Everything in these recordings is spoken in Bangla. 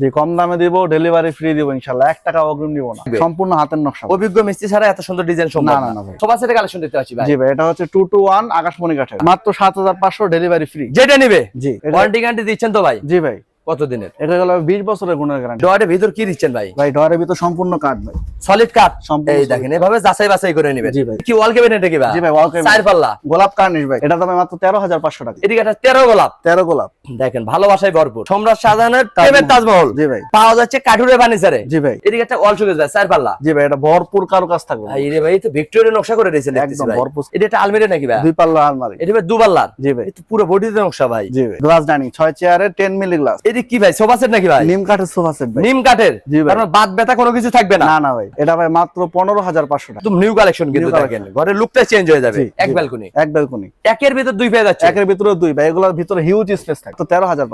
যে কম দামে দিব ডেলিভারি ফ্রি দিব ইনশাআল্লাহ এক টাকা অগ্রিম দিব না। সম্পূর্ণ হাতের নকশা। অভিজ্ঞ মিস্ত্রি ছাড়া এত সুন্দর ডিজাইন সম্ভব না, না। ভাই। সবার সাথে কালেকশন দিতে পারছি ভাই। জি ভাই এটা হচ্ছে টু টু ওয়ান আকাশমণি কাঠের। মাত্র সাত হাজার পাঁচশো ডেলিভারি ফ্রি যেটা নিবে? জি ওয়ারেন্টি গ্যারান্টি দিচ্ছেন তো ভাই? জি ভাই। কত দিনের এটা বছরের গুণের গ্যারান্টি ডোয়ারের ভিতর কি দিচ্ছেন ভাই? ভাই ডরের ভিতর সম্পূর্ণ ভাই। সলিড কাট এই দেখেন এভাবে যাচাই বাছাই করে নেবেন। কি ওয়াল ক্যাবিনেটে কি ভাই? জি ভাই, wall cabinet। চার পাল্লা গোলাপ কার্নিশ ভাই। এটা দামে মাত্র তেরো হাজার পাঁচশো টাকা। এদিকে তেরো গোলাপ। তেরো গোলাপ। দেখেন ভালোবাসায় ভরপুর। সম্রাট শাহজাহানের প্রেমের তাজমহল। জি ভাই। পাওয়া যাচ্ছে কাঠুরে ফার্নিচারে। জি ভাই। এদিকে একটা ওয়াল শোকেস ভাই চার পাল্লা জি ভাই এটা ভরপুর কারও কাজ থাকবে। ভাই রে ভাই তো ভিক্টোরিয়া নকশা করে দিয়েছেন একদম ভরপুর। এটা একটা আলমিরা নাকি ভাই? দুই পাল্লা আলমারি। এটা ভাই জি ভাই। পুরো বডিতে নকশা ভাই। জি ভাই। গ্লাস চেয়ারে টেন মিলি গ্লাস এদিকে কি ভাই সোফা সেট নাকি ভাই? নিম কাঠের সোফা সেট ভাই। নিম কাঠের? জি ভাই। কারণ বাদ ব্যথা কোনো কিছু থাকবে না? না না ভাই এটা ভাই মাত্র পনেরো হাজার পাঁচশো টাকা। একদম নিউ কালেকশন কিন্তু দেখেন। ঘরের লুকটা চেঞ্জ হয়ে যাবে এক ব্যালকনি এক বেলকনি একের ভিতর দুই পেয়ে যাচ্ছে। একের ভিতরে দুই ভাই এগুলোর ভিতরে হিউজ স্পেস থাকে তো তেরো হাজার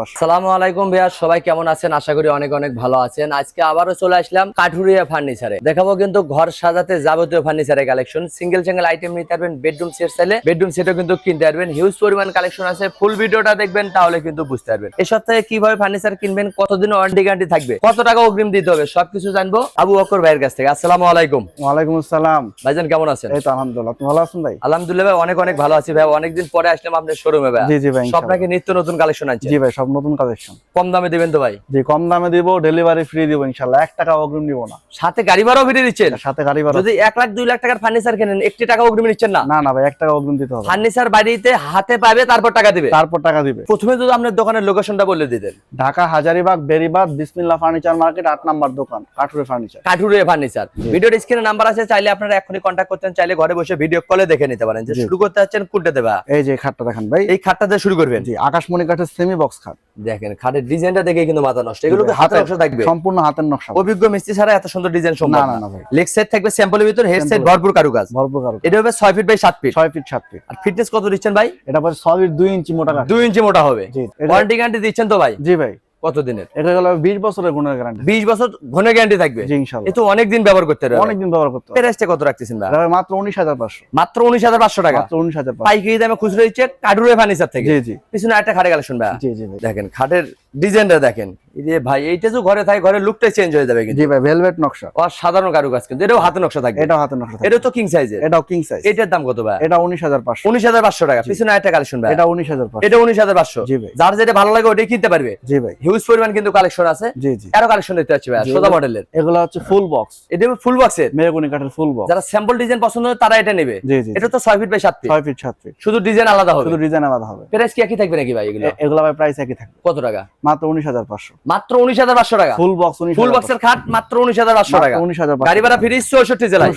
আলাইকুম ভাইয়া সবাই কেমন আছেন? আশা করি অনেক অনেক ভালো আছেন। আজকে আবারও চলে আসলাম কাঠুরিয়া ফার্নিচারে দেখাবো কিন্তু ঘর সাজাতে যাবতীয় ফার্নিচারের কালেকশন সিঙ্গেল সিঙ্গেল আইটেম নিতে পারবেন বেডরুম সেট চাইলে। বেডরুম সেটও কিন্তু কিনতে পারবেন। হিউজ পরিমাণ কালেকশন আছে। ফুল ভিডিওটা দেখবেন তাহলে কিন্তু বুঝতে পারবেন। এই সপ্তাহে কীভাবে ফার্নিচার কিনবেন কতদিন ওয়ারেন্টি গ্যারান্টি থাকবে কত টাকা অগ্রিম দিতে হবে সবকিছু জানব আবু বকর ভাইয়ের কাছ থেকে। আসসালামু আলাইকুম। ওয়ালাইকুম আসসালাম। ভাইজান কেমন আছেন? এই তো আলহামদুলিল্লাহ আপনি ভালো আছেন ভাই? আলহামদুলিল্লাহ ভাই অনেক অনেক ভালো আছি ভাই। অনেকদিন পরে আসলাম আপনার শোরুমে ভাই। জি জি ভাই সব নাকি নিত্য নতুন কালেকশন আছে? জি ভাই সব নতুন কালেকশন কম দামে দিবেন তো ভাই? জি কম দামে দিব ডেলিভারি ফ্রি দিব ইনশাল্লাহ এক টাকা অগ্রিম দিব না। সাথে গাড়ি ভাড়াও ফিরে দিচ্ছেন? সাথে গাড়ি ভাড়া যদি এক লাখ দুই লাখ টাকার ফার্নিচার কেনেন একটি টাকা অগ্রিম নিচ্ছেন না? না না ভাই এক টাকা অগ্রিম দিতে হবে। ফার্নিচার বাড়িতে হাতে পাবে তারপর টাকা দিবে? তারপর টাকা দিবে। প্রথমে যদি আপনার দোকানের লোকেশনটা বলে দিতেন। ঢাকা হাজারিবাগ বেরিবাগ বিসমিল্লাহ ফার্নিচার মার্কেট আট নাম্বার দোকান কাঠুরে ফার্নিচার। কাঠুরে ফার্নিচার। ভিডিওর স্ক্রিনে নাম্বার আছে চাইলে আপনারা এখনই কন্ট্যাক্ট করতেন চাইলে ঘরে বসে ভিডিও কলে দেখে নিতে পারেন। যে শুরু করতে যাচ্ছেন কোনটা দেবা? এই যে খাটটা দেখেন ভাই। এই খাটটা দিয়ে শুরু করবেন। জি আকাশমণি কাঠের সেমি বক্স খাট। দেখেন খাটের ডিজাইনটা দেখে কিন্তু মাথা নষ্ট। এগুলো কি হাতে নকশা থাকবে। সম্পূর্ণ হাতের নকশা। অভিজ্ঞ মিস্ত্রি ছাড়া এত সুন্দর ডিজাইন সম্ভব না না। না ভাই। লেগ সাইড থাকবে স্যাম্পলের ভিতর হেড সেট। ভরপুর কারুকাজ। ভরপুর কারও এটা হবে ছয় ফিট বাই সাত ফিট ছয় ফিট সাত ফিট আর ফিটনেস কত দিচ্ছেন ভাই? এটা পরে সলিড দুই ইঞ্চি মোটা কাঠ। দুই ইঞ্চি মোটা হবে। জি ওয়ারেন্টি গ্যারান্টি দিচ্ছেন তো ভাই? জি ভাই। কত দিনের এটা গেল বিশ বছরের গুণের গ্যারান্টি বিশ বছর গুণের গ্যারান্টি থাকবে? জি ইনশাআল্লাহ এটা অনেক দিন ব্যবহার করতে পারবে অনেকদিন ব্যবহার করতে হবে। প্রাইসটা কত রাখতেছেন ভাই? মাত্র উনিশ হাজার পাঁচশো। মাত্র উনিশ হাজার পাঁচশো টাকা? মাত্র উনিশ হাজার পাঁচশো। পাইকারি দামে খুচরা হচ্ছে কাডুরে ফার্নিচার থেকে। জি জি। পিছনে একটা খাটে কালেকশন ভাই। জি জি দেখেন খাটের ডিজাইনটা দেখেন। এই যে ভাই এইটা যে ঘরে থাকে ঘরের লুকটাই চেঞ্জ হয়ে যাবে কিন্তু। জি ভাই ভেলভেট নকশা। অসাধারণ কারুকাজ কিন্তু। এটাও হাতে নকশা থাকবে। এটাও হাতের নকশা। এটা তো কিং সাইজের এটাও কিং সাইজ এটার দাম কত ভাই? এটা উনিশ হাজার পাঁচশো। উনিশ হাজার পাঁচশো টাকা। পিছনে একটা কালেকশন ভাই। এটা উনিশ হাজার পাঁচশো। এটা উনিশ হাজার পাঁচশো। জি ভাই। যার যেটা ভালো লাগে ওটাই কিনতে পারবে। জি ভাই। হিউজ পরিমাণ কিন্তু কালেকশন আছে। জি জি। আরও কালেকশন দেখতে পাচ্ছি ভাই। সোজা মডেলের এগুলো হচ্ছে ফুল বক্স এটা ফুল বক্সের মেহগুনি কাঠের ফুল বক্স যারা স্যাম্পল ডিজাইন পছন্দ হয় তারা এটা নেবে। জি জি এটা তো ছয় ফিট বাই সাত ফিট ছয় ফিট সাত ফিট শুধু ডিজাইন আলাদা হবে। শুধু ডিজাইন আলাদা হবে। প্রাইস কি একই থাকবে নাকি ভাই এগুলো? এগুলো ভাই প্রাইস একই থাকবে। কত টাকা? মাত্র উনিশ হাজার পাঁচশো। মাত্র উনিশ হাজার পাঁচশো টাকা। ফুল বক্স ফুল বক্সের খাট মাত্র উনিশ হাজার পাঁচশো টাকা। উনিশ হাজার গাড়ি ভাড়া ফিরিস চৌষট্টি জেলায়।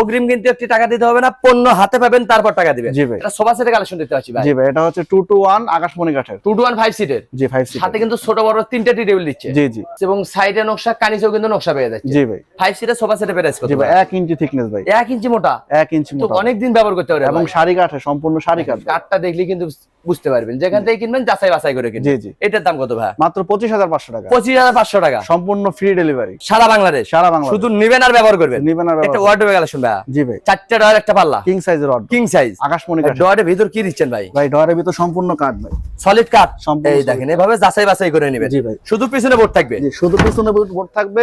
অগ্রিম কিন্তু একটি টাকা দিতে হবে না পণ্য হাতে পাবেন তারপর টাকা দিবেন জি ভাই। এটা সোফা সেটের কালেকশন দিতে পারছি ভাই। জি ভাই এটা হচ্ছে টু টু ওয়ান আকাশমণি কাঠের। টু টু ওয়ান ফাইভ সিটের জি ফাইভ সিট সাথে কিন্তু ছোট বড় তিনটা টি টেবিল দিচ্ছে। জি জি। এবং সাইডে নকশা কানিচেও কিন্তু নকশা পেয়ে যাচ্ছে। জি ভাই। ফাইভ সিটের সোফা সেটের প্রাইস কত জি ভাই ভাই? এক ইঞ্চি থিকনেস ভাই। এক ইঞ্চি মোটা। এক ইঞ্চি মোটা। অনেক দিন ব্যবহার করতে পারে এবং শাড়ি কাঠে সম্পূর্ণ শাড়ি কাঠ। কাঠটা দেখলে কিন্তু বুঝতে পারবেন। যেখান থেকে কিনবেন যাচাই বাছাই করে কিনবেন। জি জি। এটার দাম কত ভাই? মাত্র পঁচিশ হাজার পাঁচশো টাকা। পঁচিশ হাজার পাঁচশো টাকা। সম্পূর্ণ ফ্রি ডেলিভারি সারা বাংলাদেশ? সারা বাংলা শুধু নিবেন আর ব্যবহার করবেন? নিবেন আর একটা কালেকশন ভাই জি ভাই। চারটে ডয়ার একটা পাল্লা। কিং সাইজের কিং সাইজ আকাশমণি ডয়ারের ভিতর কি দিচ্ছেন ভাই? ভাই ভিতর সম্পূর্ণ কাঠ ভাই। সলিড কাঠ? সম্পূর্ণ এই দেখেন এভাবে যাচাই বাছাই করে নেবেন। জি ভাই। শুধু পিছনে বোর্ড থাকবে? জি শুধু পিছনে বোর্ড থাকবে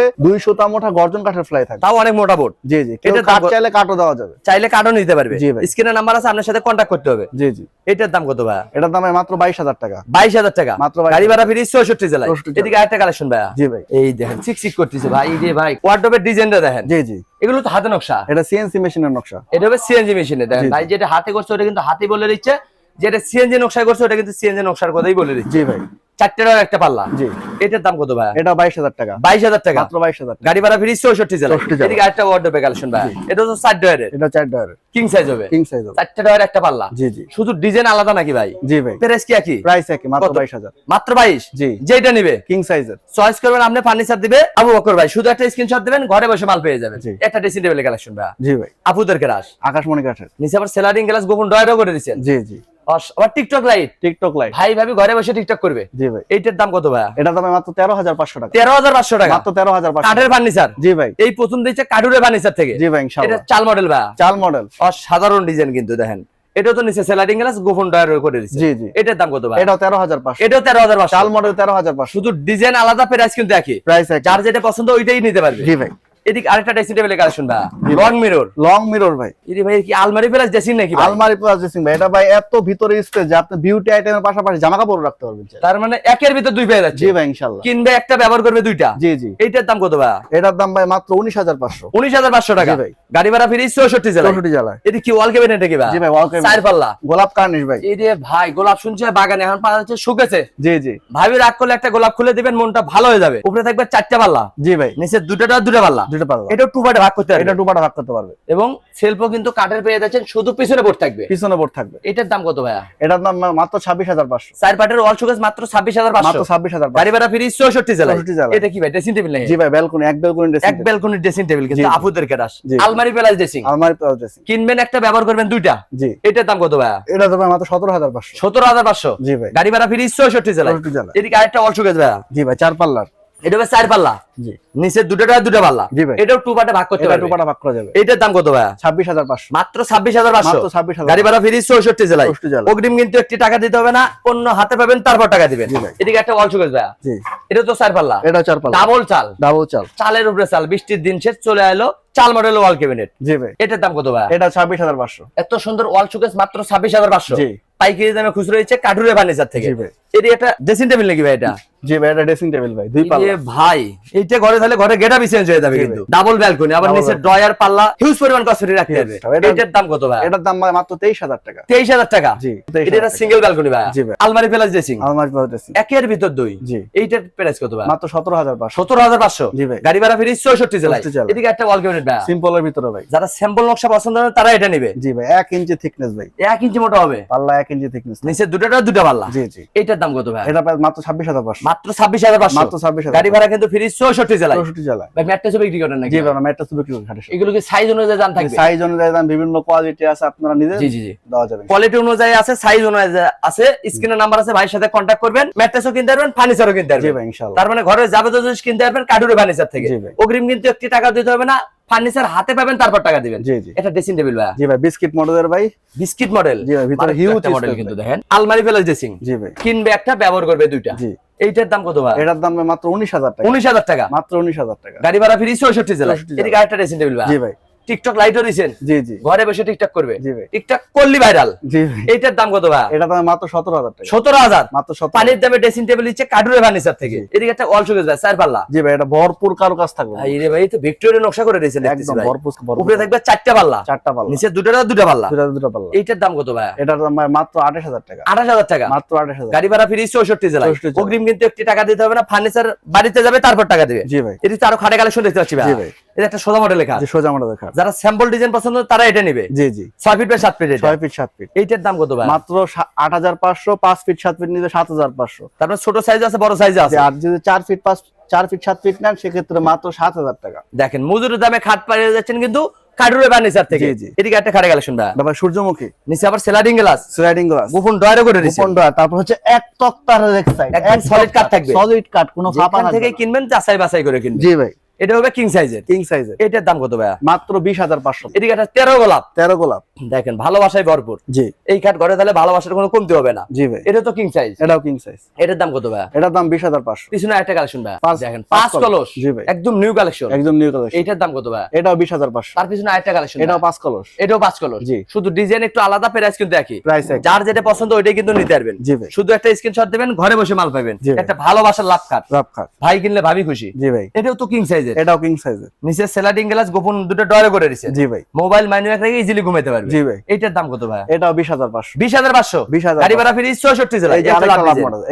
মোটা গর্জন কাঠের ফ্লাই থাকবে। তাও অনেক মোটা বোর্ড জি জি। দাম কাঠ চাইলে দেওয়া যাবে। চাইলে নিতে পারবে। জি ভাই। স্ক্রিনের নাম্বার আছে আপনার সাথে কন্ট্যাক্ট করতে হবে। জি জি। এটার দাম কত ভাই এটার দাম মাত্র বাইশ হাজার টাকা। বাইশ হাজার টাকা। মাত্র গাড়ি ভাড়া ফিরি 64 জেলায়। এদিকে আরেকটা কালেকশন ভাই জি ভাই। এই দেখেন চিক চিক করতেছে ভাই এই যে ভাই ওয়ার্ডরোবের ডিজাইনটা দেখেন। জি জি। এগুলো তো হাতে নকশা। এটা সিএনসি মেশিনের নকশা। এটা হবে সিএনজি মেশিনে দেখেন। ভাই যেটা হাতে করছে ওটা কিন্তু হাতে বলে দিচ্ছে। যেটা সিএনজি নকশায় করছে ওটা কিন্তু সিএনজি নকশার কথাই বলে দিচ্ছে। জি ভাই। চারটে একটা পাল্লা। জি। এটার দাম কত ভাই এটা বাইশ হাজার টাকা। বাইশ হাজার টাকা? মাত্র বাইশ হাজার। গাড়ি ভাড়া ফিরি চৌষট্টি জেলা এদিকে আরেকটা কালেকশন ভাই এটা তো চার ডয়ারের। এটা চার ডয়ারের। কিং সাইজ হবে। কিং সাইজ চারটে ডয়ার একটা পাল্লা। জি জি। শুধু ডিজাইন আলাদা নাকি ভাই? জি ভাই। প্রাইস কি একই? প্রাইস একই মাত্র বাইশ হাজার। মাত্র বাইশ? জি। যেটা নিবে? কিং সাইজের চয়েস করবেন আপনি ফার্নিচার দিবে। আবু বকর ভাই শুধু একটা স্ক্রিনশট দিবেন ঘরে বসে মাল পেয়ে যাবেন। একটা ড্রেসিং টেবিলের কালেকশন ভাই জি ভাই। আপুদের ক্রাশ আকাশমণি কাঠের নিচে আবার সেলারিং গ্লাস গোপন ডয়ারও করে দিচ্ছেন জি জি। আবার টিকটক লাইট টিকটক লাইট ভাই ভাবি ঘরে বসে টিকটক করবে। জি ভাই। এইটার দাম কত ভাই এটা দামে মাত্র তেরো হাজার পাঁচশো টাকা। তেরো হাজার পাঁচশো টাকা? মাত্র তেরো হাজার কাঠের ফার্নিচার জি ভাই। এই প্রথম দিচ্ছে কাঠুরের ফার্নিচার থেকে? জি ভাই এটা চাল মডেল ভাই চাল মডেল অসাধারণ ডিজাইন কিন্তু দেখেন। এটাও তো নিচে গ্লাস গোপন ডয়ার করে দিচ্ছে জি জি। এটার দাম কত ভাই এটাও তেরো হাজার পাঁচশো। এটাও তেরো হাজার চাল মডেল তেরো হাজার পাঁচশো। শুধু ডিজাইন আলাদা প্রাইস কিন্তু একই। প্রাইস যার যেটা পছন্দ ওইটাই নিতে পারবে। জি ভাই। এদিকে আরেকটা ড্রেসিং টেবিলের কালেকশন ভাই। লং মিরর লং মিরর ভাই। ভাই কি আলমারি প্লাস ড্রেসিং নাকি আলমারি প্লাস ড্রেসিং ভাই। এটা ভাই এত ভিতরে স্পেস যে আপনি বিউটি আইটেমের পাশাপাশি জামা কাপড় রাখতে পারবেন তার মানে একের ভিতর দুই পেয়ে যাচ্ছে। জি ভাই ইনশাল্লাহ। কিনবে একটা ব্যবহার করবে দুইটা? জি জি। এইটার দাম কত ভাই? এটার দাম ভাই মাত্র উনিশ হাজার পাঁচশো। উনিশ হাজার পাঁচশো টাকা। ভাই। গাড়ি ভাড়া ফিরিস চৌষট্টি জেলা চৌষট্টি জেলায়। এদি কি ওয়াল কেবিনেট নাকি ভাই? জি ভাই ওয়ালকাম চার পাল্লা গোলাপ কার্নিশ ভাই। এই যে ভাই গোলাপ শুনছে বাগানে। এখন পাওয়া যাচ্ছে শুকেছে জি জি। ভাবি রাগ করলে একটা গোলাপ খুলে দিবেন মনটা ভালো হয়ে যাবে। উপরে থাকবে চারটা পাল্লা। জি ভাই। নিচে দুটোটা দুটো পাল্লা। এটা টু পার্টে ভাগ করতে এটা পারবে দুপাটা ভাগ করতে পারবে। এবং সেলফও কিন্তু কাঠের পেয়ে যাচ্ছেন শুধু পিছনে বোর্ড থাকবে। পিছনে বোর্ড থাকবে। এটার দাম কত ভাইয়া? এটার দাম মাত্র ছাব্বিশ হাজার পাঁচশো। চার পার্টের শুকেস মাত্র ছাব্বিশ হাজার মাত্র পাঁচশো ছাব্বিশ হাজার গাড়ি ভাড়া ফিরিস চৌষট্টি জেলা এটা কি ভাই ড্রেসিং টেবিল নেই জি ভাই ব্যালকনি এক ব্যালকনি ড্রেসিং এক ব্যালকনির ড্রেসিং টেবিল কিন্তু। আপুদের কেরাস আলমারি প্লাস ড্রেসিং আলমারি প্লাস ড্রেসিং কিনবেন একটা ব্যবহার করবেন দুইটা। জি। এটার দাম কত ভাইয়া? এটা ভাই মাত্র সতেরো হাজার পাঁচশো। সতেরো হাজার পাঁচশো। জি ভাই। গাড়ি ভাড়া ফিরিস চৌষট্টি জেলা এদিকে আরেকটা ওয়াল শুকেস ভাইয়া। জি ভাই চার পাল্লার। এটা হবে চার পাল্লা। জি। নিচে দুটোটা দুটো পাল্লা। জি ভাই। এটাও টু পার্টে ভাগ করতে এটা পারবে। দুপাটা ভাগ করা যাবে। এটার দাম কত ভাইয়া? ছাব্বিশ হাজার পাঁচশো। মাত্র ছাব্বিশ হাজার পাঁচশো। মাত্র ছাব্বিশ গাড়ি ভাড়া ফিরিস চৌষট্টি জেলায়। অগ্রিম কিন্তু একটি টাকা দিতে হবে না অন্য হাতে পাবেন তারপর টাকা দিবেন। এদিকে একটা ওয়াল শুকেস ভাইয়া। জি। এটা তো চার পাল্লা। এটা চার পাল্লা। ডাবল চাল। ডাবল চাল। চালের উপরে চাল বৃষ্টির দিন শেষ চলে এলো চাল মডেল ওয়াল ক্যাবিনেট জি ভাই। এটার দাম কত ভাই এটা ছাব্বিশ হাজার পাঁচশো। এত সুন্দর ওয়াল শুকেস মাত্র ছাব্বিশ হাজার পাঁচশো। জি। পাইকারি দামে খুচরো হচ্ছে কাঠুরে ফার্নিচার থেকে। জি ভাই। এটি একটা ড্রেসিং টেবিল নাকি ভাই এটা? জি ভাই এটা ড্রেসিং টেবিল ভাই দুই পাল্লা। ভাই এইটা ঘরে তাহলে ঘরে গেটা চেঞ্জ হয়ে যাবে কিন্তু। ডাবল ব্যালকনি আবার নিচে ড্রয়ার পাল্লা হিউজ পরিমাণ কসমেটি রাখতে হবে। এটার দাম কত ভাই? এটার দাম মাত্র তেইশ হাজার টাকা। তেইশ হাজার টাকা? জি এটা সিঙ্গেল ব্যালকনি ভাই। জি ভাই। আলমারি প্লাস ড্রেসিং আলমারি প্লাস ড্রেসিং একের ভিতর দুই। জি। এইটার প্রাইস কত ভাই? মাত্র সতেরো হাজার পাঁচশো। সতেরো হাজার পাঁচশো? জি ভাই। গাড়ি ভাড়া ফিরিস 64 জেলায়। এদিকে একটা ওয়াল ক্যাবিনেট ভাই। সিম্পলের ভিতরে ভাই। যারা স্যাম্পল নকশা পছন্দ করে তারা এটা নিবে। জি ভাই এক ইঞ্চি থিকনেস ভাই। এক ইঞ্চি মোটা হবে। পাল্লা এক ইঞ্চি থিকনেস নিচে দুটোটা দুটো পাল্লা। জি জি। এটার দাম কত ভাই? এটা মাত্র ছাব্বিশ হাজার পাঁচশো। মাত্র ছাব্বিশ হাজার পাঁচশো। মাত্র ছাব্বিশ গাড়ি ভাড়া কিন্তু চৌষট্টি জেলায়। চৌষট্টি জেলায়। ভাই বিক্রি করেন নাকি? জি ভাই বিক্রি করি ঘাটে এগুলো কি সাইজ অনুযায়ী দাম থাকবে? সাইজ অনুযায়ী দাম বিভিন্ন কোয়ালিটি আছে আপনারা নিজে জি জি জি। দেওয়া যাবে। কোয়ালিটি অনুযায়ী আছে সাইজ অনুযায়ী আছে স্ক্রিনের নাম্বার আছে ভাইয়ের সাথে কন্ট্যাক্ট করবেন ম্যাট্রেসও কিনতে পারবেন ফার্নিচারও কিনতে জি পারবেন। ভাই ইনশাল্লাহ। তার মানে ঘরের যাবতীয় জিনিস কিনতে পারবেন কাঠুরে ফার্নিচার থেকে। অগ্রিম কিন্তু একটি টাকা দিতে হবে না ফার্নিচার হাতে পাবেন তারপর টাকা দিবেন। জি জি। এটা ড্রেসিং টেবিল ভাই জি ভাই বিস্কিট মডেলের ভাই। বিস্কিট মডেল জি ভাই ভিতরে হিউজ মডেল কিন্তু দেখেন। আলমারি প্লাস ড্রেসিং জি ভাই। কিনবে একটা ব্যবহার করবে দুইটা। জি। এইটার দাম কত ভাই এটার দাম মাত্র উনিশ হাজার টাকা। উনিশ হাজার টাকা। মাত্র উনিশ হাজার টাকা। গাড়ি ভাড়া ফ্রি 66 জেলা 64 জেলায়। আরেকটা ড্রেসিং টেবিল ভাই জি ভাই। টিকটক লাইটও দিছেন? জি জি। ঘরে বসে টিকটক করবে? টিকটক করলি ভাইরাল জি এইটার দাম কত ভাই? এটা দাম মাত্র সতেরো হাজার টাকা। সতেরো হাজার? মাত্র পানির দামে ড্রেসিং টেবিল দিচ্ছে কাঠুরে ফার্নিচার থেকে। এদিকে একটা অল সুগেজ ভাই চার পাল্লা। জি ভাই এটা ভরপুর কারও কাজ থাকবে ভাই রে ভাই তো ভিক্টোরিয়া নকশা করে দিয়েছেন একদম ভরপুর ভরপুর। উপরে থাকবে চারটা পাল্লা। চারটা পাল্লা। নিচে দুটোটা দুটো পাল্লা? দুটো দুটা পাল্লা। এইটার দাম কত ভাই? এটার দাম মাত্র আঠাশ হাজার টাকা। আঠাশ হাজার টাকা? মাত্র আঠাশ হাজার। গাড়ি ভাড়া ফিরি চৌষট্টি জেলায়। 64 জেলায়। অগ্রিম কিন্তু একটি টাকা দিতে হবে না ফার্নিচার বাড়িতে যাবে তারপর টাকা দিবে। জি ভাই। এদিকে তো আরও খাটে কালেকশন দেখতে পাচ্ছি ভাই। জি ভাই। এটা একটা সোজা মডেল লেখা যে সোজা আমরা দেখা যারা স্যাম্পল ডিজাইন পছন্দ তারা এটা নিবে। জি জি। ছয় ফিট বাই সাত ফিট এটা। ছয় ফিট ফিট এইটার দাম কত ভাই? মাত্র সা- আট হাজার পাঁচশো পাঁচ ফিট সাত ফিট হাজার পাঁচশো। তারপর ছোট সাইজ আছে বড় সাইজ আছে। আর যদি চার ফিট পাঁচ চার ফিট সাত ফিট নেন সেক্ষেত্রে মাত্র সাত হাজার টাকা। দেখেন মজুরের দামে খাট পাড়িয়ে যাচ্ছেন কিন্তু কাঠুরে ফার্নিচার থেকে। এদিকে একটা খাটে কালেকশন তারপর সূর্যমুখী। নিচে আবার সেলাডিং গ্লাস স্লাইডিং গ্লাস গোপন ডয়ারও করে গোপন ডয়ার তারপর হচ্ছে এক তক্তার এক সাইড একদম solid কাঠ থাকবে। সলিড কাট কোনো ফাঁপা যেখান থেকে কিনবেন যাচাই বাছাই করে কিনবেন। জি ভাই। এটা হবে কিং সাইজের কিং সাইজের এটার দাম কত ভাই মাত্র বিশ হাজার পাঁচশো। এদিকে একটা তেরো গোলাপ। তেরো গোলাপ। দেখেন ভালোবাসায় ভরপুর। জি। এই খাট ঘরে তাহলে ভালোবাসার কোনো কমতি হবে না। জি ভাই। এটা তো কিং সাইজ এটাও কিং সাইজ এটার দাম কত ভাই এটার দাম বিশ হাজার পাঁচশো। পিছনে একটা কালেকশন ভাই পাঁচ- দেখেন পাঁচ কলস। জি ভাই। একদম নিউ কালেকশন একদম নিউ কালেকশন এইটার দাম কত ভাই এটাও বিশ হাজার পাঁচশো। তার পিছনে আরেকটা কালেকশন এটাও পাঁচ কলস এটাও পাঁচ কলস জি। শুধু ডিজাইন একটু আলাদা প্রাইস কিন্তু একই। প্রাইস যার যেটা পছন্দ ওইটাই কিন্তু নিতে পারবেন। জি ভাই। শুধু একটা স্ক্রিনশট দিবেন ঘরে বসে মাল পাবেন। একটা ভালোবাসার লাভ কাট রাপ খাট ভাই কিনলে ভাবি খুশি। জি ভাই। এটাও তো কিং সাইজের এটাও কিং সাইজের নিচে গ্লাস গোপন দুটো ডয়ারে করে দিয়েছে জি ভাই। মোবাইল ব্যাগ রেখে ইজিলি ঘুমাইতে পারবে। জি ভাই। এইটার দাম কত ভাই এটাও বিশ হাজার পাঁচশো। বিশ হাজার পাঁচশো? 20,500 গাড়ি ভাড়া ফ্রি চৌষট্টি জেলা।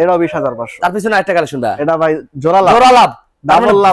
এটাও বিশ হাজার পাঁচশো। তার পিছনে একটা কালেকশন দা এটা ভাই জোড়া লাভ। জোড়া লাভ।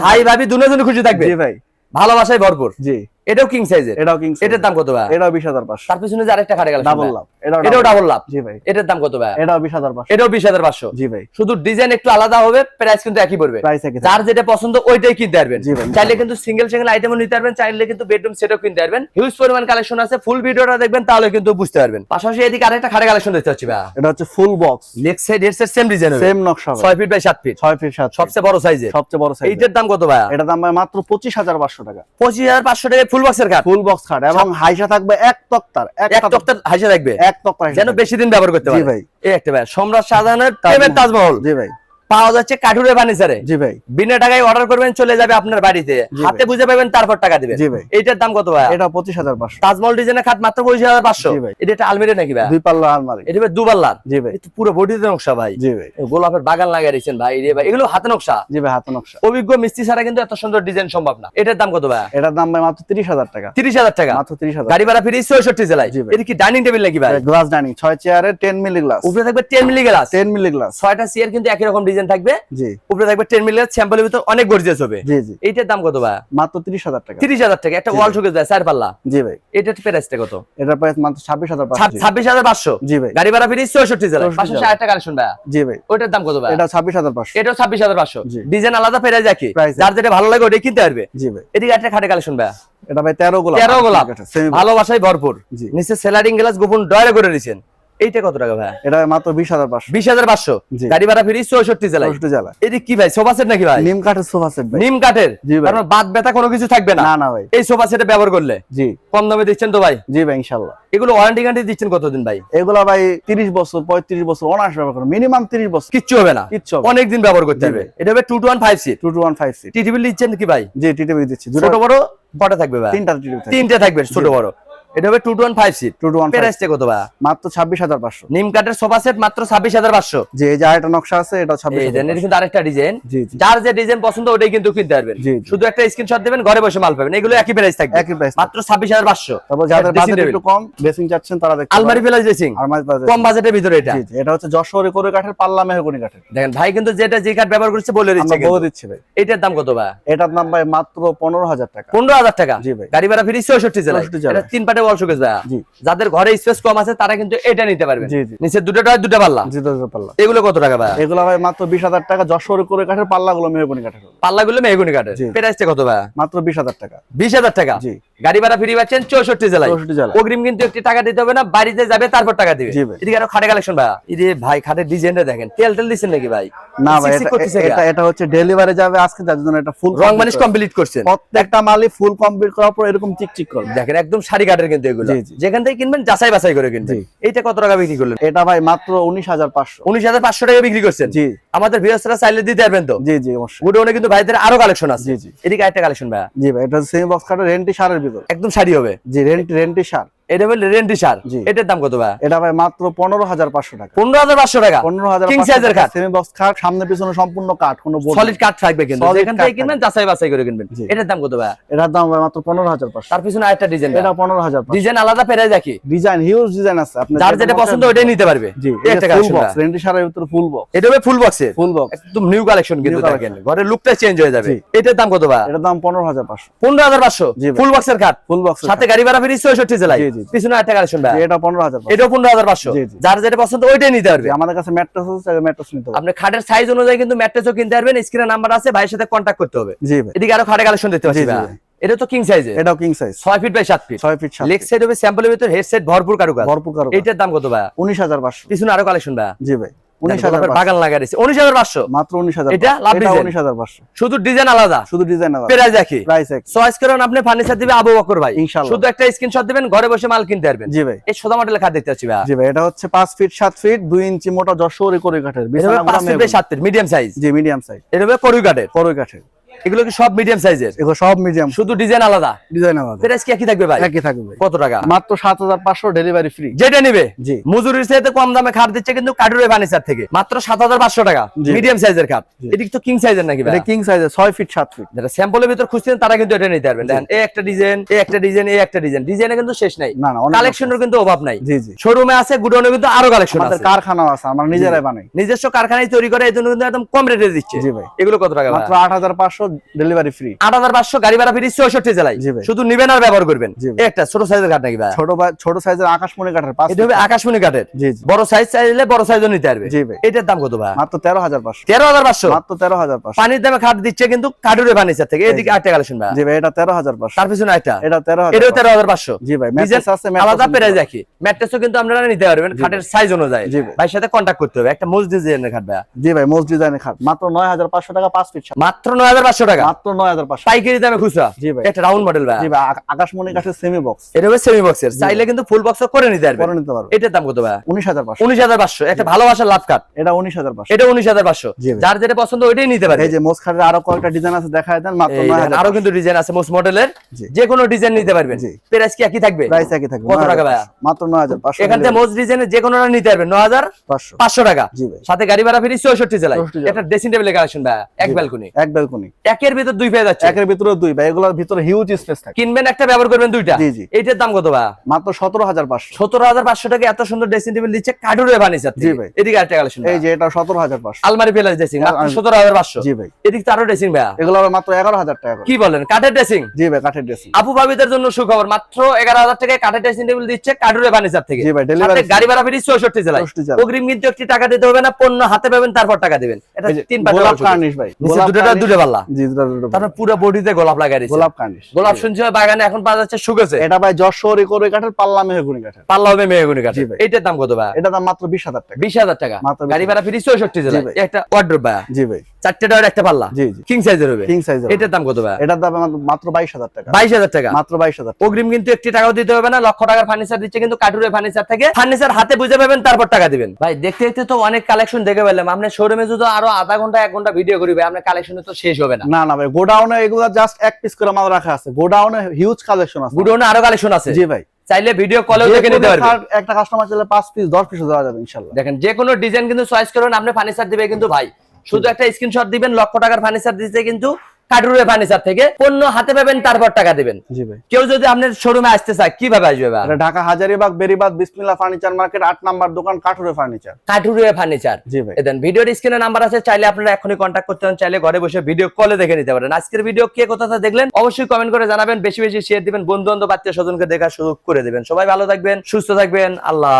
ভাই ভাবি দুজনে খুশি থাকবে। জি ভাই। ভালোবাসায় ভরপুর। জি। এটাও কিং সাইজের এটাও কিং এটার দাম কত ভাই? এটাও বিশ হাজার পাঁচশো। তার পিছনে যে আরেকটা খাটে কালেকশন ডাবল লাভ এটাও ডাবল লাভ জি ভাই। এটার দাম কত ভাই? এটাও বিশ হাজার পাঁচশো। এটাও বিশ হাজার পাঁচশো। জি ভাই। শুধু ডিজাইন একটু আলাদা হবে প্রাইস কিন্তু একই পড়বে। প্রাইস একই যার যেটা পছন্দ ওইটাই কিনতে পারবেন। জি ভাই। চাইলে কিন্তু সিঙ্গেল সিঙ্গেল আইটেমও নিতে পারবেন চাইলে কিন্তু বেডরুম সেটও কিনতে পারবেন। হিউজ পরিমাণ কালেকশন আছে ফুল ভিডিওটা দেখবেন তাহলে কিন্তু বুঝতে পারবেন। পাশাপাশি এদিকে আরেকটা খাটে কালেকশন দেখতে পাচ্ছি ভাই। এটা হচ্ছে ফুল বক্স লেগ সাইড এর সেম ডিজাইন সেম নকশা। ছয় ফিট বাই সাত ফিট ছয় ফিট সাত সবচেয়ে বড় সাইজের সবচেয়ে বড় সাইজ এইটার দাম কত ভাই? এটা দাম মাত্র পঁচিশ হাজার পাঁচশো টাকা। পঁচিশ হাজার পাঁচশো টাকা ফুল বক্সের খাট ফুল বক্স খাট এবং হাইসা থাকবে এক তক্তার এক তক্তার- হাইসা থাকবে? এক তক্তার যেন বেশি দিন ব্যবহার করতে পারে। ভাই। এই একটা ভাই সম্রাট শাহজাহানের। প্রেমের তাজমহল। জি ভাই। পাওয়া যাচ্ছে কাঠুরে ফার্নিচারে জি ভাই। বিনা টাকায় অর্ডার করবেন চলে যাবে আপনার বাড়িতে। হাতে বুঝে পাবেন তারপর টাকা দিবেন। জি ভাই। এইটার দাম কত ভাই এটা পঁচিশ হাজার পাঁচশো। তাজমহল ডিজাইনের খাট মাত্র পঁচিশ হাজার পাঁচশো। জি ভাই। এটা একটা আলমিরা নাকি ভাই দুই পাল্লা আলমারি। এটা ভাই দুবাল্লার জি ভাই। এটা পুরো বডিতে নকশা ভাই। জি ভাই। গোলাপের বাগান লাগিয়ে রেখেছেন ভাই রে ভাই। এগুলো হাতে নকশা? জি ভাই হাতে নকশা। অভিজ্ঞ মিস্ত্রি ছাড়া কিন্তু এত সুন্দর ডিজাইন সম্ভব না। এটার দাম কত ভাই এটার দাম ভাই মাত্র তিরিশ হাজার টাকা। তিরিশ হাজার টাকা। মাত্র তিরিশ হাজার গাড়ি ভাড়া ফিরে চৌষট্টি জেলায়। জি ভাই। এটা কি ডাইনিং টেবিল নাকি ভাই? গ্লাস ডাইনিং ছয় চেয়ারে টেন মিলি গ্লাস উপরে থাকবে ten milli glass ten milli glass ছয়টা চেয়ার কিন্তু একই রকম ডিজাইন থাকবে জি। উপরে থাকবে টেন মিলি স্যাম্পলের ভিতর অনেক গর্জিয়াস হবে। জি জি। এইটার দাম কত ভাই? মাত্র তিরিশ হাজার টাকা। তিরিশ হাজার টাকা একটা ওয়াল শোকেস দেয় চার পাল্লা। জি ভাই। এটার প্রাইসটা কত? এটার প্রাইস মাত্র ছাব্বিশ হাজার ছাব্বিশ হাজার পাঁচশো? জি ভাই। গাড়ি ভাড়া ফিরে চৌষট্টি 64 পাঁচশো ষাট টাকা কালেকশন ভাই। জি ভাই। ওইটার দাম কত ভাই? এটা ছাব্বিশ হাজার পাঁচশো। এটাও ছাব্বিশ হাজার পাঁচশো। ডিজাইন আলাদা যাকি Price যার যেটা ভালো লাগে ওটাই কিনতে পারবে। জি ভাই। এদিকে একটা খাটে কালেকশন ভাই। এটা ভাই তেরো গোলাপ। তেরো গোলাপ। ভালোবাসায় ভরপুর। নিচে সেলারিং গ্লাস গোপন ডয়ারে করে দিয়েছেন। এইটা কত টাকা ভাই? এটা মাত্র বিশ হাজার পাঁচশো। বিশ হাজার পাঁচশো? গাড়ি ভাড়া ফিরি চৌষট্টি জেলা কি ভাই সোফা সেট নাকি ভাই? নিম কাঠের সোফা সেট নিম কাঠের? কারণ বাদ ব্যথা কোনো কিছু থাকবে না? না ভাই। এই সোফা সেটে ব্যবহার করলে? জি। কম দামে দিচ্ছেন তো ভাই? জি ভাই ইনশাল্লাহ। এগুলো ওয়ারেন্টি গ্যারান্টি দিচ্ছেন কতদিন ভাই? এগুলা ভাই তিরিশ বছর পঁয়ত্রিশ বছর অনার্স ব্যবহার মিনিমাম তিরিশ বছর। কিচ্ছু হবে না। কিচ্ছু অনেক দিন ব্যবহার করতে হবে। এটা হবে two one five seat two two one five seat T TV দিচ্ছেন কি ভাই? জি টিটিভি দিচ্ছি। ছোট বড় কটা থাকবে ভাই? তিনটা টিটিভি তিনটে থাকবে ছোট বড়। এটা হবে two two one five seat two two one প্রাইসটা কত ভাই মাত্র ছাব্বিশ হাজার পাঁচশো। নিম কাঠের সোফা সেট মাত্র ছাব্বিশ হাজার পাঁচশো। যে যে আরেকটা নকশা আছে এটা ছাব্বিশ এই হাজার দেন, এটা কিন্তু আরেকটা ডিজাইন জি জি। যার যে ডিজাইন পছন্দ ওটাই কিন্তু কিনতে পারবেন। জি, জি। শুধু একটা স্ক্রিনশট দেবেন ঘরে বসে মাল পাবেন। এগুলো একই প্রাইস থাকবে। একই প্রাইস মাত্র ছাব্বিশ হাজার পাঁচশো। তারপর যাদের বাজেট একটু কম ড্রেসিং চাচ্ছেন তারা দেখতে আলমারি প্লাস ড্রেসিং আলমারি বাজেট কম বাজেটের ভিতরে এটা। জি জি এটা হচ্ছে যশোরে করে কাঠের পাল্লা মেহগনি কাঠের। দেখেন ভাই কিন্তু যেটা যে কাঠ ব্যবহার করছে বলে দিচ্ছে বলে দিচ্ছি ভাই। এটার দাম কত ভাই এটার দাম ভাই মাত্র পনেরো হাজার টাকা। পনেরো হাজার টাকা? জি ভাই। গাড়ি ভাড়া ফিরি জেলায়। 64 তিন পাটে ওয়াল শোকেস ভাই জি। যাদের ঘরে স্পেস কম আছে তারা কিন্তু এটা নিতে জি। নিচে দুটো টাকা দুটো পাল্লা। পাল্লা। এগুলো কত টাকা ভাই এগুলো ভাই মাত্র বিশ হাজার টাকা যশোর করে কাঠের পাল্লা গুলো মেহগনি কাঠের। পাল্লাগুলো মেহগুনি কাঠের। প্রাইসটা কত ভাই মাত্র বিশ হাজার টাকা। বিশ হাজার টাকা? জি। গাড়ি ভাড়া ফ্রি পাচ্ছেন চৌষট্টি জেলায়। অগ্রিম কিন্তু একটি টাকা দিতে হবে না বাড়িতে যাবে তারপর টাকা দিবে। এদিকে আরও খাটে কালেকশন ভাই এই ভাই খাটের ডিজাইনটা দেখেন তেল তেল দিচ্ছেন নাকি ভাই? না ভাই এটা- এটা হচ্ছে ডেলিভারি যাবে আজকে যার জন্য এটা ফুল রং মানিশ কমপ্লিট করছেন। প্রত্যেকটা মালই ফুল কমপ্লিট করার পর এরকম চিকচিক দেখেন একদম শাড়ি কিন্তু এগুলো। যেখান থেকে কিনবেন যাচাই বাছাই করে কিনবেন। এটা কত টাকা বিক্রি করলেন? এটা ভাই মাত্র উনিশ হাজার পাঁচশো। উনিশ হাজার পাঁচশো টাকা বিক্রি করছেন। জি। আমাদের বৃহস্পতিরা চাইলে দিতে পারবেন তো? জি জি অবশ্যই। গুডাউনে কিন্তু ভাইদের আরও কালেকশন আছে। জি, জি। এদিকে একটা কালেকশন ভাই জি ভাই এটা সেমি বক্স কাটা রেন্টি সারের ভিতর। একদম শাড়ি হবে। জি রেন্টি রেন্টি সার এটা হলো রেন্টি সার। এটার দাম কত ভাই? এটা ভাই মাত্র পনেরো হাজার পাঁচশো টাকা। পনেরো হাজার পাঁচশো টাকা। পনেরো হাজার কিং সাইজের কাঠ। সেমি বক্স কাঠ সামনে পিছনে সম্পূর্ণ কাঠ কোনো সলিড কাঠ থাকবে কিন্তু। Solid থেকে কিনবেন যাচাই বাছাই করে কিনবেন। এটার দাম কত ভাই? এটার দাম ভাই মাত্র পনেরো হাজার পাঁচশো। তার পিছনে আরেকটা ডিজাইন এটা পনেরো হাজার ডিজাইন আলাদা পেরে দেখি। ডিজাইন হিউজ ডিজাইন আছে। আপনি যার যেটা পছন্দ ওটাই নিতে পারবে। জি একটা ফুল কালেকশন বক্স রেন্টি সারের ভিতরে ফুল বক্স এটা হবে ফুল বক্সের ফুল বক্স একদম নিউ কালেকশন কিন্তু দেখেন। ঘরের লুকটা চেঞ্জ হয়ে যাবে। এটার দাম কত ভাই? এটার দাম পনেরো হাজার পাঁচশো। পনেরো হাজার পাঁচশো। ফুল বক্সের কাঠ। ফুল বক্স সাথে গাড়ি ভাড়া ফিরি চৌষট্টি জেলায়। জি। পিছনে একটা কালেকশন ভাই। এটা পনেরো এটা পাঁচশো। এটাও পনেরো হাজার পাঁচশো। জি, জি। যার যেটা পছন্দ ওইটাই নিতে পারবে। আমাদের কাছে ম্যাট্রেস আছে ম্যাট্রেস নিতে হবে আপনি খাটের সাইজ অনুযায়ী কিন্তু ম্যাট্রেসও কিনতে পারবেন স্ক্রিনে নাম্বার আছে ভাইয়ের সাথে কন্ট্যাক্ট করতে হবে। জি ভাই। এদিকে আরও খাটে কালেকশন দেখতে পাচ্ছি ভাই। এটা তো কিং সাইজে এটাও কিং সাইজ ছয় ফিট বাই সাত ফিট ছয় ফিট 7 লেগ সাইড হবে স্যাম্পলের ভিতর হেড ভরপুর কারুকাজ। ভরপুর কারও এইটার দাম কত ভাই উনিশ হাজার পাঁচশো। পিছনে আরও কালেকশন ভাই জি ভাই। উনিশ হাজার বাগান লাগা রয়েছে উনিশ হাজার পাঁচশো। মাত্র উনিশ হাজার এটা লাভ উনিশ হাজার পাঁচশো। শুধু ডিজাইন আলাদা। শুধু ডিজাইন আলাদা। প্রাইস দেখি প্রাইস এক চয়েস করেন আপনি ফার্নিচার দিবে আবু বকর ভাই। ইনশাআল্লাহ। শুধু একটা স্ক্রিনশট দিবেন ঘরে বসে মাল কিনতে পারবেন। জি ভাই। এই খাট দেখতে পাচ্ছি ভাই জি ভাই এটা হচ্ছে পাঁচ ফিট সাত ফিট দুই ইঞ্চি মোটা যশোর করে কাঠের। ফিট মিডিয়াম সাইজ জি মিডিয়াম সাইজ এটা হবে কাঠের। করই কাঠের। এগুলো কি সব মিডিয়াম সাইজের এগুলো সব মিডিয়াম শুধু ডিজাইন আলাদা? ডিজাইন আলাদা। প্রাইস কি একই থাকবে ভাই? একই থাকবে কত টাকা? মাত্র সাত হাজার পাঁচশো ডেলিভারি ফ্রি যেটা নিবে? জি। মজুরির চাইতে কম দামে খাট দিচ্ছে কিন্তু কাঠুরে ফার্নিচার থেকে। মাত্র সাত হাজার পাঁচশো টাকা। মিডিয়াম সাইজের খাট। এদিকে তো কিং সাইজের নাকি ভাই? এটা কিং সাইজের ছয় ফিট সাত ফিট যারা স্যাম্পলের ভিতর খুঁজছেন তারা কিন্তু এটা নিতে পারবেন। দেখেন এই একটা ডিজাইন এই একটা ডিজাইন এই একটা ডিজাইন ডিজাইনে কিন্তু শেষ নাই। না না কালেকশনের কিন্তু অভাব নাই। জি জি। শোরুমে আছে গুডাউনে কিন্তু আরও কালেকশন আছে আমাদের আছে। কারখানাও আছে আমরা নিজেরাই বানাই। নিজস্ব কারখানায় তৈরি করে এই জন্য কিন্তু একদম কম রেটে দিচ্ছে। জি ভাই। এগুলো কত টাকা মাত্র আট হাজার পাঁচশো ডেলিভারি ফ্রি আট হাজার পাঁচশো গাড়ি ভাড়া ফিরি চৌষট্টি জেলায়। শুধু নিবেন আর ব্যবহার করবেন। একটা ছোট সাইজের কাঠ নাকি ভাই? ছোট ছোট সাইজের আকাশমণি কাঠের পাঁচ এটা হবে আকাশমণি কাঠের বড় সাইজ চাইলে বড় সাইজও নিতে পারবে। জি ভাই। এটার দাম কত ভাই? মাত্র তেরো হাজার পাঁচশো। তেরো হাজার পাঁচশো? মাত্র তেরো হাজার পাঁচশো। পানির দামে খাট দিচ্ছে কিন্তু কাঠুরে ফার্নিচার থেকে। এদিকে আটটা কালেকশন ভাই। জি ভাই এটা তেরো হাজার পাঁচশো। তার পিছনে এটা জি ভাই ম্যাট্রেস আছে আলাদা প্রাইস ম্যাট্রেসও কিন্তু আপনারা নিতে পারবেন খাটের সাইজ অনুযায়ী। ভাই। সাথে কন্ট্যাক্ট করতে হবে। একটা মোজ ডিজাইনের খাট ভাই জি ভাই মোস্ট ডিজাইনের খাট মাত্র নয় হাজার পাঁচশো টাকা পাঁচ ফিট মাত্র নয় হাজার পাঁচশো পাঁচশো টাকা। মাত্র নয় হাজার পাঁচশো। পাইকারি দামে খুচরা। জি ভাই। একটা রাউন্ড মডেল ভাই। ভাই আকাশমণি কাঠের সেমি বক্স এটা হবে সেমি বক্সের চাইলে কিন্তু ফুল বক্স করে নিতে পারবে। করে নিতে পারবে। এটার দাম কত ভাই? উনিশ হাজার পাঁচশো। উনিশ হাজার পাঁচশো। একটা ভালোবাসার লাভ কাট এটা উনিশ হাজার পাঁচশো। এটা উনিশ হাজার পাঁচশো। যার যেটা পছন্দ ওইটাই নিতে পারবে। এই যে মোসখাটের আরও কয়েকটা ডিজাইন আছে দেখায় দেন মাত্র নয় আরও কিন্তু ডিজাইন আছে মোস্ট মডেলের। যে কোনো ডিজাইন নিতে পারবেন। প্রাইস কি একই থাকবে? প্রাইস একই থাকবে। কত টাকা ভাইয়া? মাত্র নয় হাজার পাঁচশো। এখান থেকে মোস্ট ডিজাইনের যে কোনো নিতে পারবেন। ন হাজার পাঁচশো টাকা। সাথে গাড়ি ভাড়া ফিরি চৌষট্টি জেলায়। 64 জেলায়। এটা ড্রেসিং টেবিলের কালেকশন ভাই। এক ব্যালকনি এক ব্যালকনি একের ভিতর দুই পেয়ে যাচ্ছে। একের ভিতরে দুই ভাই এগুলোর ভিতরে হিউজ স্পেস থাকে। কিনবেন একটা ব্যবহার করবেন দুইটা। জি, জি। এইটার দাম কত ভাই? মাত্র সতেরো হাজার পাঁচশো। সতেরো হাজার পাঁচশো টাকা এত সুন্দর ড্রেসিং টেবিল দিচ্ছে কাঠুরে ফার্নিচার জি ভাই। এদিকে একটা কালেকশন এই যে এটা সতেরো হাজার পাঁচশো। আলমারি ফেলার ড্রেসিং মাত্র সতেরো হাজার পাঁচশো। জি ভাই। এদিক তো আরও ড্রেসিং ভাইয়া। এগুলো মাত্র এগারো হাজার টাকা কি বলেন কাঠের ড্রেসিং জি ভাই কাঠের ড্রেসিং আপু ভাবিদের জন্য সুখবর মাত্র এগারো হাজার টাকায় কাঠের ড্রেসিং টেবিল দিচ্ছে কাঠুরে ফার্নিচার থেকে। জি ভাই, সাথে গাড়ি ভাড়া ফিরি চৌষট্টি জেলায়। অগ্রিম কিন্তু একটি টাকা দিতে হবে না পণ্য হাতে পাবেন তারপর টাকা দিবেন। এটা তিন কার্নিশ ভাই। কার্নিশ- দুটো পাল্লা। জি পুরো বডিতে গোলাপ লাগাই গোলাপ গোলাপ শুনছি বাগানে এখন পাওয়া যাচ্ছে শুকেছে এটা ভাই যশোর করে কাঠের পাল্লা মেহগুনি কাঠের পাল্লা হবে মেয়েগুনি কাঠে জি দাম কত ভাই এটা দাম মাত্র বিশ হাজার টাকা বিশ হাজার টাকা মাত্র গাড়ি ভাড়া ফিরি চৌষট্টি জেলা একটা ওয়ার্ড্রোপ ভাই জি ভাই চারটে টাকার একটা পাল্লা। জি জি। কিং সাইজের হবে। কিং সাইজ এটার দাম কত ভাই? এটার দাম মাত্র বাইশ হাজার টাকা। বাইশ হাজার টাকা। মাত্র বাইশ হাজার অগ্রিম কিন্তু একটি টাকাও দিতে হবে না লক্ষ টাকার ফার্নিচার দিচ্ছে কিন্তু কাটুরে ফার্নিচার থেকে। ফার্নিচার হাতে বুঝে পাবেন তারপর টাকা দিবেন। ভাই দেখতে দেখতে তো অনেক কালেকশন দেখে পেলাম আপনার শোরুমে যদি আরও আধা ঘণ্টা এক ঘণ্টা ভিডিও করি ভাই আপনার কালেকশনে তো শেষ হবে না। না না ভাই গোডাউনে এগুলো জাস্ট এক পিস করে মাল রাখা আছে। গোডাউনে হিউজ কালেকশন আছে। আরও কালেকশন আছে। জি ভাই। চাইলে ভিডিও কলেও যে দেখে নিতে কোনো পারবেন। একটা কাস্টমার চাইলে পিস দশ পিস দেওয়া যাবে ইনশাল্লাহ। দেখেন যে কোনো ডিজাইন কিন্তু চয়েস আপনি ফার্নিচার দিবে কিন্তু ভাই। শুধু একটা স্ক্রিনশট দিবেন লক্ষ টাকার ফার্নিচার দিচ্ছে কিন্তু কাটুরে ফার্নিচার থেকে। পণ্য হাতে পাবেন তারপর টাকা দিবেন। কেউ যদি আপনার শোরুমে আসতে চায় কীভাবে আসবে ঢাকা হাজারিবাগ বেরিবাদ বিসমিল্লা ফার্নিচার মার্কেট আট নাম্বার দোকান কাঠুরে ফার্নিচার কাটুরে ফার্নিচার জি ভাই। ভিডিওর স্ক্রিনে নাম্বার আছে চাইলে আপনারা এখনই কন্ট্যাক্ট করতে পারেন চাইলে ঘরে বসে ভিডিও কলে দেখে নিতে পারেন। আজকের ভিডিও কে কোথা দেখলেন? অবশ্যই কমেন্ট করে জানাবেন বেশি বেশি শেয়ার দিবেন বন্ধু বান্ধব আত্মীয় স্বজনকে দেখার সুযোগ করে দিবেন। সবাই ভালো থাকবেন সুস্থ থাকবেন আল্লাহ।